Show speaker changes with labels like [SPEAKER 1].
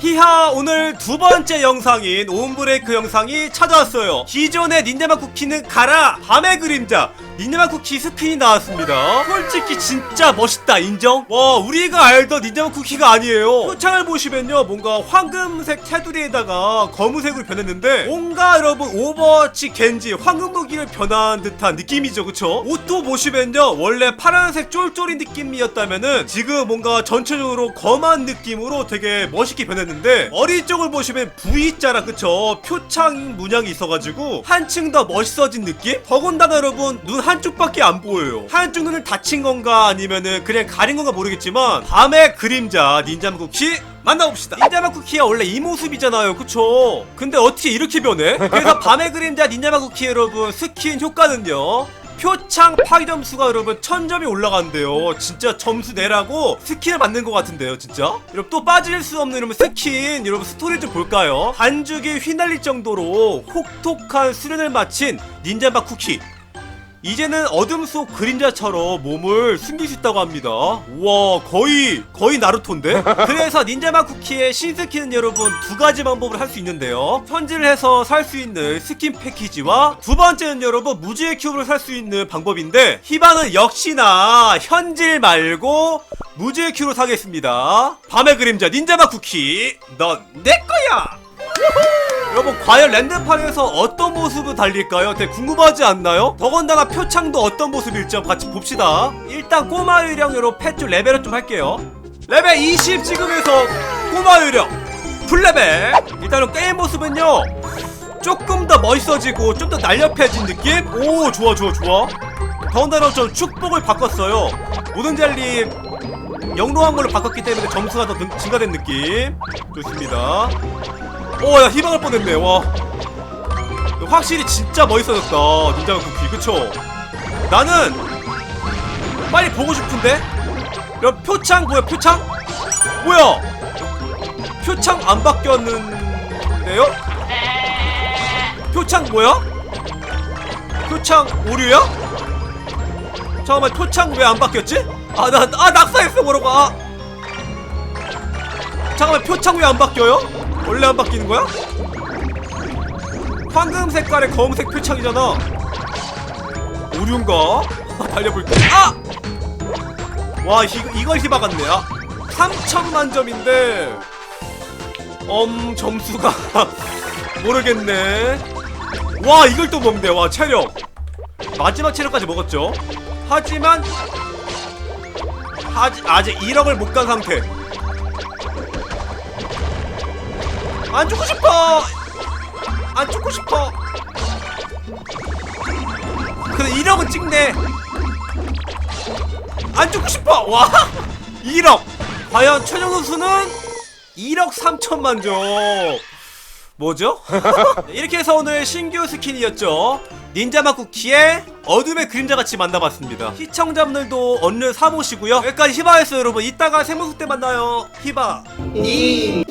[SPEAKER 1] 히하 오늘 두 번째 영상인 온브레이크 영상이 찾아왔어요 기존의 닌자마 쿠키는 가라 밤의 그림자 닌자마 쿠키 스킨이 나왔습니다 솔직히 진짜 멋있다 인정? 와 우리가 알던 닌자마 쿠키가 아니에요 표창을 보시면요 뭔가 황금색 테두리에다가 검은색으로 변했는데 뭔가 여러분 오버워치 겐지 황금 무기를 변한 듯한 느낌이죠 그쵸? 옷도 보시면요 원래 파란색 쫄쫄이 느낌이었다면은 지금 뭔가 전체적으로 검한 느낌으로 되게 멋있게 변했는데 머리 쪽을 보시면 V자라 그쵸? 표창 문양이 있어가지고 한층 더 멋있어진 느낌? 더군다나 여러분 눈 한쪽밖에 안 보여요 한쪽 눈을 다친 건가 아니면은 그냥 가린 건가 모르겠지만 밤의 그림자 닌자 쿠키 만나봅시다 닌자마 쿠키가 원래 이 모습이잖아요 그쵸 근데 어떻게 이렇게 변해? 그래서 밤의 그림자 닌자마 쿠키 여러분 스킨 효과는요 표창 파기 점수가 여러분 1000점이 올라간대요. 진짜 점수 내라고 스킨을 만든 것 같은데요 진짜? 여러분 또 빠질 수 없는 여러분 스킨. 여러분 스토리 좀 볼까요? 반죽이 휘날릴 정도로 혹독한 수련을 마친 닌자마 쿠키 이제는 어둠 속 그림자처럼 몸을 숨길 수 있다고 합니다. 우와, 거의, 거의 나루토인데? 그래서 닌자마 쿠키의 신스킨은 여러분 두 가지 방법을 할 수 있는데요. 현질을 해서 살 수 있는 스킨 패키지와 두 번째는 여러분 무지의 큐브를 살 수 있는 방법인데, 히바는 역시나 현질 말고 무지의 큐로 사겠습니다. 밤의 그림자 닌자마 쿠키, 넌 내 거야! 여러분 과연 랜드판에서 어떤 모습을 달릴까요? 되게 궁금하지 않나요? 더군다나 표창도 어떤 모습일지 같이 봅시다. 일단 꼬마 유령 여러분 펫 레벨을 좀 할게요. 레벨 20 찍으면서 꼬마 유령. 풀레벨. 일단은 게임 모습은요 조금 더 멋있어지고 좀 더 날렵해진 느낌? 오 좋아 좋아 좋아. 더군다나 좀 축복을 바꿨어요. 모든 젤리 영롱한 걸로 바꿨기 때문에 점수가 더 능- 증가된 느낌. 좋습니다 오, 야, 희망을 뻔했네, 와. 확실히 진짜 멋있어졌다, 닌자 쿠키, 그쵸? 나는, 빨리 보고 싶은데? 야, 표창, 뭐야, 표창? 뭐야? 표창 안 바뀌었는데요? 표창 뭐야? 표창 오류야? 잠깐만, 표창 왜 안 바뀌었지? 아, 나, 아, 낙사했어, 모르고, 아. 잠깐만, 표창 왜 안 바뀌어요? 원래 안 바뀌는 거야? 황금 색깔의 검은색 표창이잖아. 오류인가? 달려볼게. 아! 와, 이, 이걸 희박았네. 아, 3천만 점인데, 음, 점수가 모르겠네. 와, 이걸 또 먹네. 와, 체력. 마지막 체력까지 먹었죠. 하지만, 하지, 아직 1억을 못 간 상태. 안 죽고 싶어! 안 죽고 싶어! 근데 1억은 찍네! 안 죽고 싶어! 와! 1억! 과연 최종 선수는 1억 3천만 점! 뭐죠? 이렇게 해서 오늘 신규 스킨이었죠. 닌자마 쿠키의 어둠의 그림자 같이 만나봤습니다. 시청자분들도 얼른 사보시고요. 여기까지 히바였어요, 여러분. 이따가 생모습 때 만나요. 히바.
[SPEAKER 2] 님